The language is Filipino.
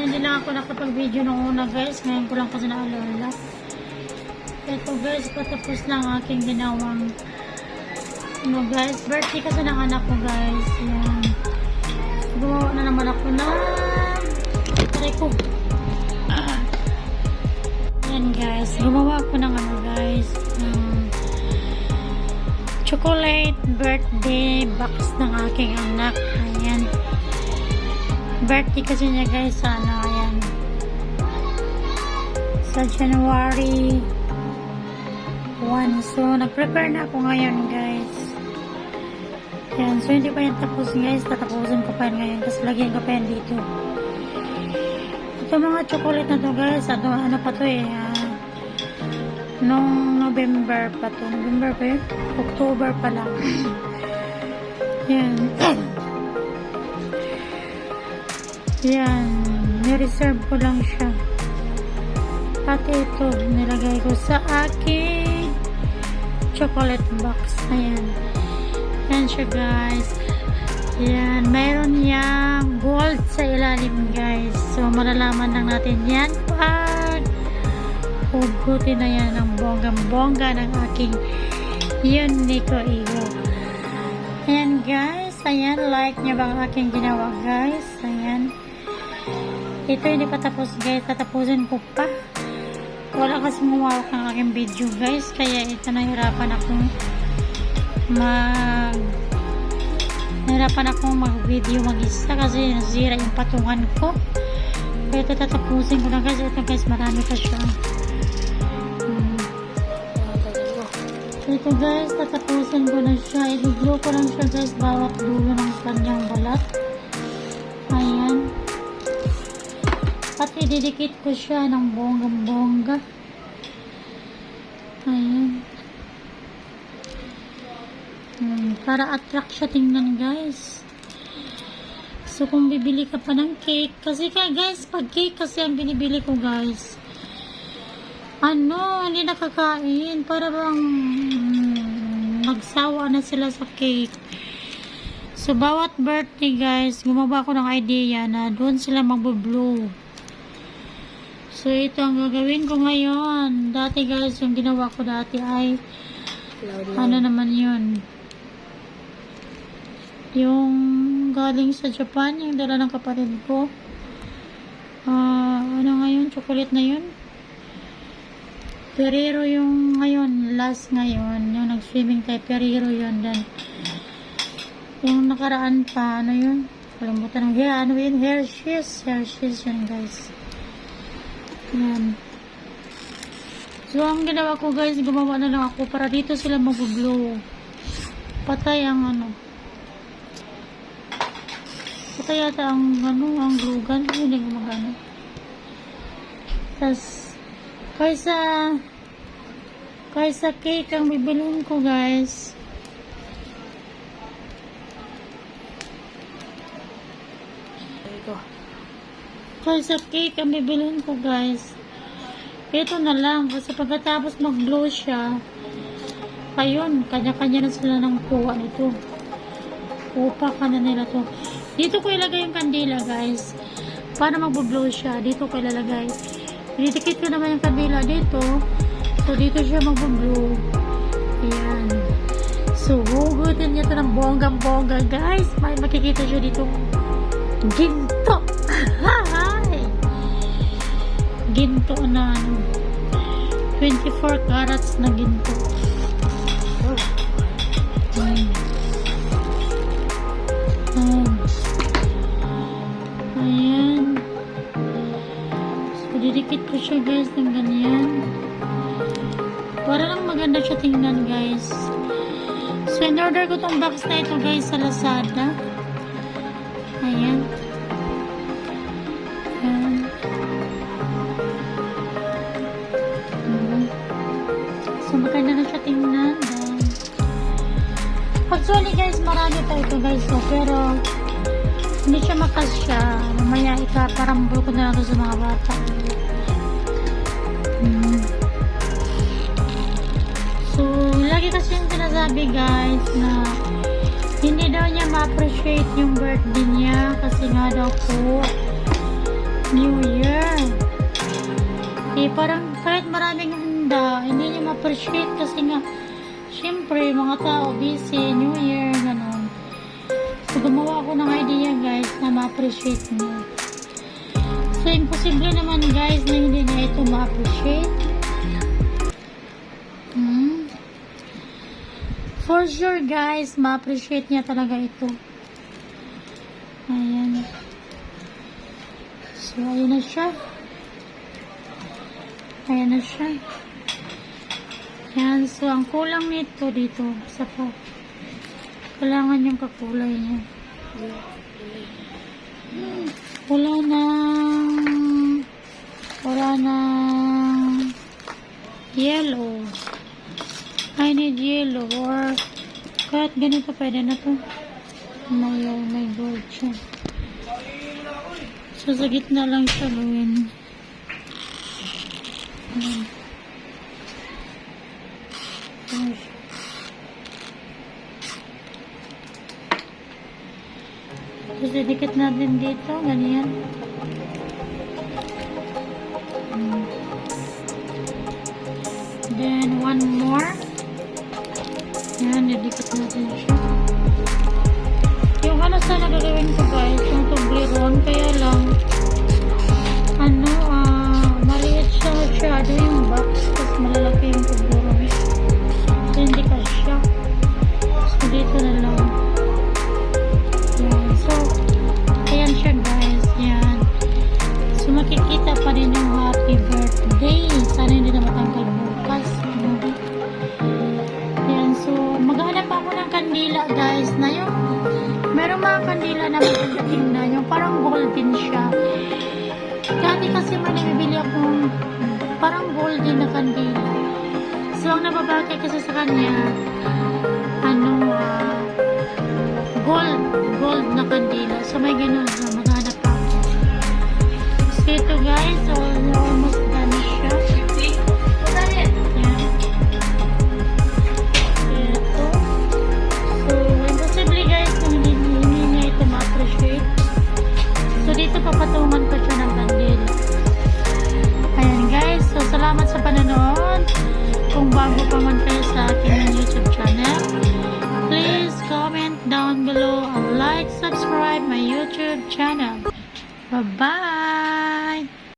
hindi lang ako nakapag-video nung una guys. Ngayon ko lang kasi naalala. Ito guys, patapos lang aking ginawang ano guys, birthday kasi ng anak ko guys. Yan. Gumawa na naman ako na Aray ko. Ah. Yan guys, gumawa ako ng ano guys, ng chocolate birthday box ng aking anak. Ayan. Birthday kasi niya guys sa ano, ayan. Sa January 1. So, nag-prepare na ako ngayon guys. Yan. So, hindi pa yan tapos guys. Tatapusin ko pa yan ngayon. Kasi lagyan ko pa yan dito. Ito mga chocolate na to guys. Ano, ano pa to eh. ah, nung November pa to. November pa yun? October pa lang. yan. yan. Nireserve ko lang siya. Pati ito, nilagay ko sa aking chocolate box. Ayan. Yan siya guys. Yan. Mayroon niyang gold sa ilalim guys. So, malalaman lang natin yan pag hugutin na yan ng bonggang-bongga ng aking Unico Ego. Ayan guys. Ayan. Like niya ba ang aking ginawa guys? Ayan. Ito hindi pa tapos guys. Tatapusin ko pa. Wala kasi mawawak ng aking video guys. Kaya ito nahirapan akong mag nahirapan akong mag-video mag-isa kasi nasira yung patungan ko. Kaya ito tatapusin ko na guys. Ito guys marami pa siya. Hmm. Ito guys, tatapusin ko na siya. I-glue ko lang siya guys bawat ididikit ko siya ng bonggang-bongga. Ayan. Hmm, para attract siya tingnan guys. So kung bibili ka pa ng cake, kasi ka guys, pag cake kasi ang binibili ko guys, ano, hindi nakakain. Para bang hmm, magsawa na sila sa cake. So bawat birthday guys, gumawa ko ng idea na doon sila magbo-blow. So, ito ang gagawin ko ngayon. Dati guys, yung ginawa ko dati ay, ano naman yun? Yung galing sa Japan, yung dala ng kapatid ko. Ah, ano ngayon? Chocolate na yun? Ferrero yung ngayon, last ngayon, yung nag-swimming tayo, Ferrero yun. Then, yung nakaraan pa, ano yun? Kalimutan ng hair, ano yun? Hershey's, Hershey's yun guys. Yan. So, ang ginawa ko guys, gumawa na lang ako para dito sila mag-blow. Patay ang ano. Patay yata ang ano, ang glue gun. Hindi gumagana. Tapos, kaysa kaysa cake ang bibilin ko guys. Ito. Kaysa cake ang bibilin ko guys. Ito na lang. Kasi pagkatapos mag-blow siya, ayun, kanya-kanya na sila ng kuha nito. Upa ka na nila to. Dito ko ilagay yung kandila guys. Para mag-blow siya, dito ko ilalagay. Didikit ko naman yung kandila dito. So, dito siya mag-blow. Ayan. So, hugutin niya to ng bonggang-bongga guys. May makikita siya dito. Ginto! Ginto na ano. 24 carats na ginto. Ayan. Ayan. Ayan. So, didikit ko siya guys ng ganyan. Para lang maganda siya tingnan guys. So, in-order ko tong box na ito guys sa Lazada. Ayan. Na siya tingnan. Then, actually guys, marami pa ito guys. So, pero, hindi siya makasya. Mamaya ikaparambol ko na lang sa mga bata. Mhm. So, lagi kasi yung sinasabi guys na hindi daw niya ma-appreciate yung birthday niya kasi nga daw po New Year. Eh, parang kahit maraming handa, hindi niya ma-appreciate kasi nga, syempre, mga tao busy, New Year, ganun. So, gumawa ako ng idea, guys, na ma-appreciate niyo. So, imposible naman, guys, na hindi niya ito ma-appreciate. Hmm. For sure, guys, ma-appreciate niya talaga ito. Ayan. So, ayan na siya. Ayan na siya. Ayan. So, ang kulang nito dito sa pa. Kailangan yung kakulay niya. Wala na wala na yellow. I need yellow or kahit ganito pwede na to. May, uh, may gold siya. So, sa gitna lang siya gawin. Ayan. Ayan siya. Tapos, didikit natin dito. Ganyan. Mm. Then, one more. Yan, didikit natin siya. Yung ano sana gagawin ko guys, yung tubleron, kaya lang, ano, ah, maliit siya masyado kasi may nabibili akong parang golden na kandila. So, ang nababagay kasi sa kanya, ano, ah, gold, gold na kandila. So, may ganun na maghanap ako. So, ito guys, so, almost YouTube channel. Bye-bye!